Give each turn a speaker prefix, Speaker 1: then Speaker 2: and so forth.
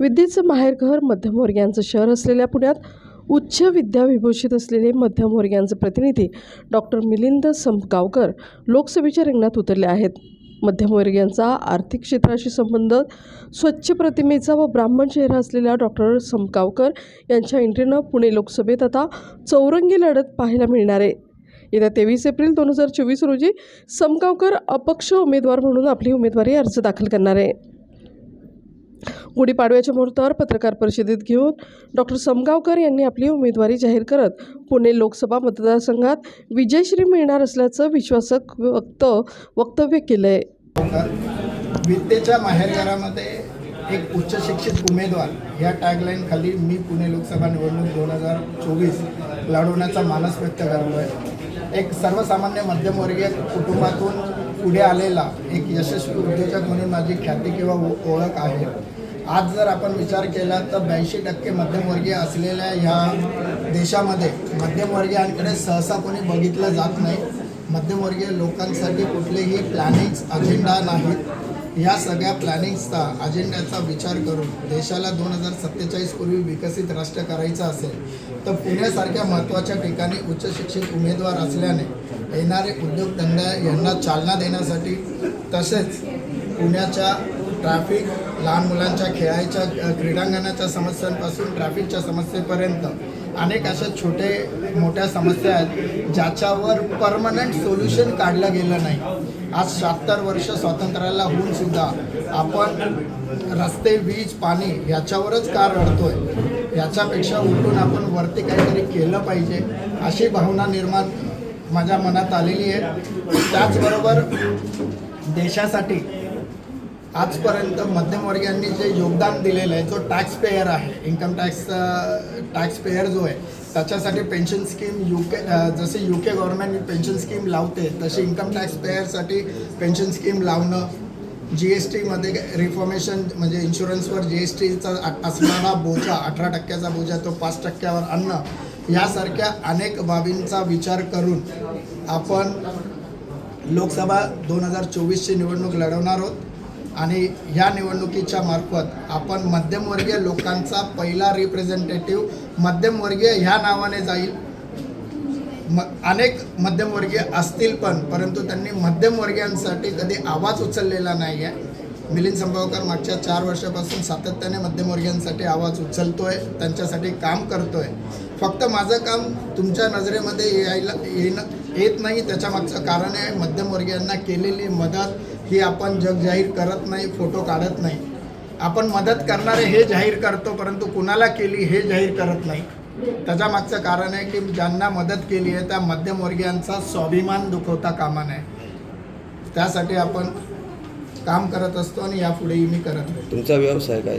Speaker 1: विद्येचं माहेरघर मध्यमवर्गीयांचं शहर असलेल्या पुण्यात उच्च विद्याविभूषित असलेले मध्यमवर्गीयांचे प्रतिनिधी डॉक्टर मिलिंद संपगावकर लोकसभेच्या रिंगणात उतरले आहेत. मध्यमवर्गीयांचा आर्थिक क्षेत्राशी संबंध स्वच्छ प्रतिमेचा व ब्राह्मण चेहरा असलेल्या डॉक्टर समकावकर यांच्या एंट्रीनं पुणे लोकसभेत आता चौरंगी लढत पाहायला मिळणार आहे. येत्या तेवीस एप्रिल दोन हजार चोवीस रोजी समगावकर अपक्ष उमेदवार म्हणून आपली उमेदवारी अर्ज दाखल करणार आहे. गुढीपाडव्याच्या मुहूर्तावर पत्रकार परिषदेत घेऊन डॉक्टर समगावकर यांनी आपली उमेदवारी जाहीर करत पुणे लोकसभा मतदारसंघात विजयश्री मिळणार असल्याचं विश्वासक वक्त वक्तव्य केलं आहे
Speaker 2: विद्येच्या माहेरघरामध्ये एक उच्च शिक्षित उमेदवार या टॅगलाईन खाली मी पुणे लोकसभा निवडणूक दोन हजार चोवीस लढवण्याचा मानस व्यक्त करतो आहे एक सर्वसामान्य मध्यमवर्गीय कुटुंबातून पुढे आलेला एक यशस्वी उद्योजक म्हणून माझी ख्याती किंवा ओ- ओळख आहे. आज जर आपण विचार केला तर ब्याऐंशी टक्के मध्यमवर्गीय असलेल्या ह्या देशामध्ये मध्यमवर्गीयांकडे सहसा कोणी बघितलं जात नाही. मध्यमवर्गीय लोकांसाठी कुठलेही प्लॅनिंग्स अजेंडा नाहीत. या सगळ्या प्लॅनिंग्सचा अजेंड्याचा विचार करून देशाला दोन हजार सत्तेचाळीस पूर्वी विकसित राष्ट्र करायचं असेल तर पुण्यासारख्या महत्त्वाच्या ठिकाणी उच्च शिक्षित उमेदवार असल्याने येणारे उद्योगधंदा यांना चालना देण्यासाठी तसेच पुण्याच्या ट्रॅफिक लहान मुलांच्या खेळायच्या क्रीडांगणाच्या समस्यांपासून ट्रॅफिकच्या समस्येपर्यंत अनेक अशा छोटे मोठ्या समस्या आहेत ज्याच्यावर परमनंट सोल्युशन काढलं गेलं नाही. आज शहात्तर वर्ष स्वातंत्र्याला होऊन सुद्धा आपण रस्ते वीज पाणी याच्यावरच का रडतोय? याच्यापेक्षा उठून आपण वरती काहीतरी केलं पाहिजे अशी भावना निर्माण माझ्या मनात आलेली आहे. त्याचबरोबर देशासाठी आजपर्यंत मध्यमवर्गीयांनी जे योगदान दिलेलं आहे जो टॅक्स पेयर आहे इन्कम टॅक्स टॅक्स पेयर जो आहे त्याच्यासाठी पेन्शन स्कीम यू के जसे U K government pension scheme लावते तशी इन्कम टॅक्स पेयरसाठी पेन्शन स्कीम लावणं जी एस टीमध्ये रिफॉर्मेशन म्हणजे इन्शुरन्सवर जी एस टीचा असणारा बोजा अठरा टक्क्याचा बोजा तो पाच टक्क्यावर आणणं यासारख्या अनेक बाबींचा विचार करून आपण लोकसभा दोन हजार चोवीसची निवडणूक लढवणार आहोत. आणि ह्या निवडणुकीच्या मार्फत आपण मध्यमवर्गीय लोकांचा पहिला रिप्रेझेंटेटिव्ह मध्यमवर्गीय ह्या नावाने जाईल. म अनेक मध्यमवर्गीय असतील पण परंतु त्यांनी मध्यमवर्गीयांसाठी कधी आवाज उचललेला नाही आहे मिलिंद संभावकर मागच्या चार वर्षापासून सातत्याने मध्यमवर्गीयांसाठी आवाज उचलतोय त्यांच्यासाठी काम करतोय. फक्त माझं काम तुमच्या नजरेमध्ये यायला येणं येत नाही त्याच्यामागचं कारण आहे मध्यमवर्गीयांना केलेली मदत ही आपण जग जाहीर करत नाही फोटो काढत नाही. आपण मदत करणारे हे जाहीर करतो परंतु कुणाला केली हे जाहीर करत नाही. त्याच्या मागचं कारण आहे की ज्यांना मदत केली आहे त्या मध्यमवर्गीयांचा स्वाभिमान दुखवता कामा नये. त्यासाठी आपण काम करत असतो आणि यापुढेही मी करत नाही.
Speaker 3: तुमचा व्यवसाय काय?